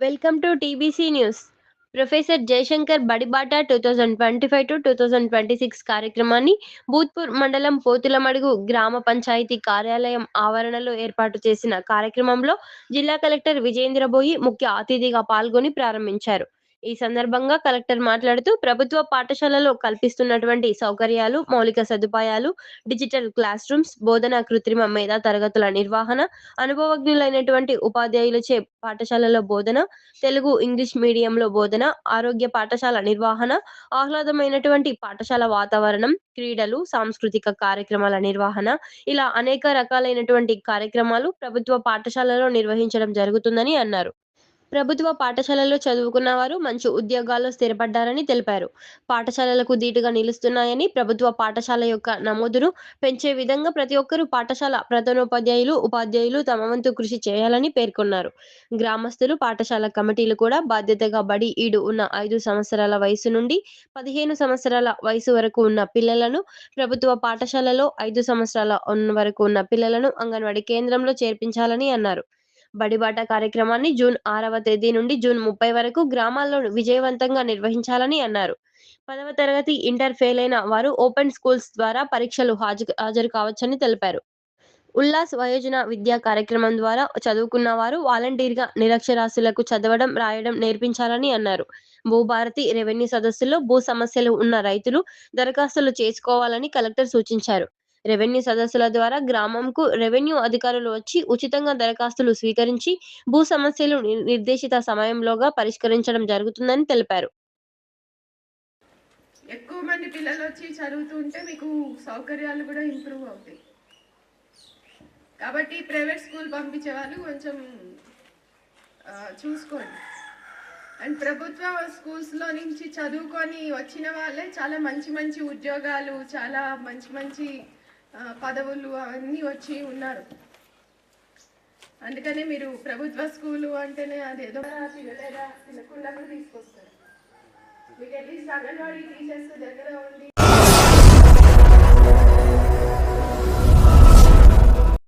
Welcome to TBC news professor Jayashankar Badibata two thousand twenty five to two thousand twenty six కార్యక్రమాన్ని భూత్పూర్ మండలం పోతులమడుగు గ్రామ పంచాయతీ కార్యాలయం ఆవరణలో ఏర్పాటు చేసిన కార్యక్రమంలో జిల్లా కలెక్టర్ విజేంద్రబోయి ముఖ్య అతిథిగా పాల్గొని ప్రారంభించారు. ఈ సందర్భంగా కలెక్టర్ మాట్లాడుతూ ప్రభుత్వ పాఠశాలలో కల్పిస్తున్నటువంటి సౌకర్యాలు మౌలిక సదుపాయాలు డిజిటల్ క్లాస్ రూమ్స్ బోధన కృత్రిమ మేధా తరగతుల నిర్వహణ అనుభవజ్ఞులైనటువంటి ఉపాధ్యాయులచే పాఠశాలలో బోధన తెలుగు ఇంగ్లీష్ మీడియంలో బోధన ఆరోగ్య పాఠశాల నిర్వహణ ఆహ్లాదమైనటువంటి పాఠశాల వాతావరణం క్రీడలు సాంస్కృతిక కార్యక్రమాల నిర్వహణ ఇలా అనేక రకాలైనటువంటి కార్యక్రమాలు ప్రభుత్వ పాఠశాలలో నిర్వహించడం జరుగుతుందని అన్నారు. ప్రభుత్వ పాఠశాలలో చదువుకున్న వారు మంచి ఉద్యోగాల్లో స్థిరపడ్డారని తెలిపారు. పాఠశాలలకు ధీటుగా నిలుస్తున్నాయని ప్రభుత్వ పాఠశాల యొక్క నమోదును పెంచే విధంగా ప్రతి ఒక్కరూ పాఠశాల ప్రధానోపాధ్యాయులు ఉపాధ్యాయులు తమ వంతు కృషి చేయాలని పేర్కొన్నారు. గ్రామస్తులు పాఠశాల కమిటీలు కూడా బాధ్యతగా బడి ఈడు ఉన్న ఐదు సంవత్సరాల వయసు నుండి పదిహేను సంవత్సరాల వయసు వరకు ఉన్న పిల్లలను ప్రభుత్వ పాఠశాలలో ఐదు సంవత్సరాల వరకు ఉన్న పిల్లలను అంగన్వాడీ కేంద్రంలో చేర్పించాలని అన్నారు. బడిబాట కార్యక్రమాన్ని జూన్ ఆరవ తేదీ నుండి జూన్ ముప్పై వరకు గ్రామాల్లో విజయవంతంగా నిర్వహించాలని అన్నారు. పదవ తరగతి ఇంటర్ ఫెయిల్ అయిన వారు ఓపెన్ స్కూల్స్ ద్వారా పరీక్షలు హాజరు హాజరు కావచ్చని తెలిపారు. ఉల్లాస్ వయోజన విద్యా కార్యక్రమం ద్వారా చదువుకున్న వారు వాలంటీర్గా నిరక్షరాస్యులకు చదవడం రాయడం నేర్పించాలని అన్నారు. భూభారతి రెవెన్యూ సదస్సులో భూ సమస్యలు ఉన్న రైతులు దరఖాస్తులు చేసుకోవాలని కలెక్టర్ సూచించారు. రెవెన్యూ సదస్సుల ద్వారా గ్రామంకు రెవెన్యూ అధికారులు వచ్చి ఉచితంగా దరఖాస్తులు స్వీకరించి భూ సమస్యలు ని- నిర్దేశిత సమయంలోగా పరిష్కరించడం జరుగుతుందని తెలిపారు. ఎక్కువ మంది పిల్లలు వచ్చి చదువుతుంటే మీకు సౌకర్యాలు కూడా ఇంప్రూవ్ అవుతాయి. కాబట్టి ప్రైవేట్ స్కూల్ పంపించే వాళ్ళు కొంచెం చూసుకోండి. అండ్ ప్రభుత్వ స్కూల్స్లో నుంచి చదువుకొని వచ్చిన వాళ్ళే చాలా మంచి మంచి ఉద్యోగాలు చాలా మంచి మంచి పదవులు అవన్నీ వచ్చి ఉన్నారు. అందుకనే మీరు ప్రభుత్వ స్కూలు అంటేనే అదేదో పిల్లలేదా తినకుండా కూడా తీసుకొస్తారు. మీకు అట్లీస్ట్ అంగన్వాడీ టీచర్స్ దగ్గర ఉండి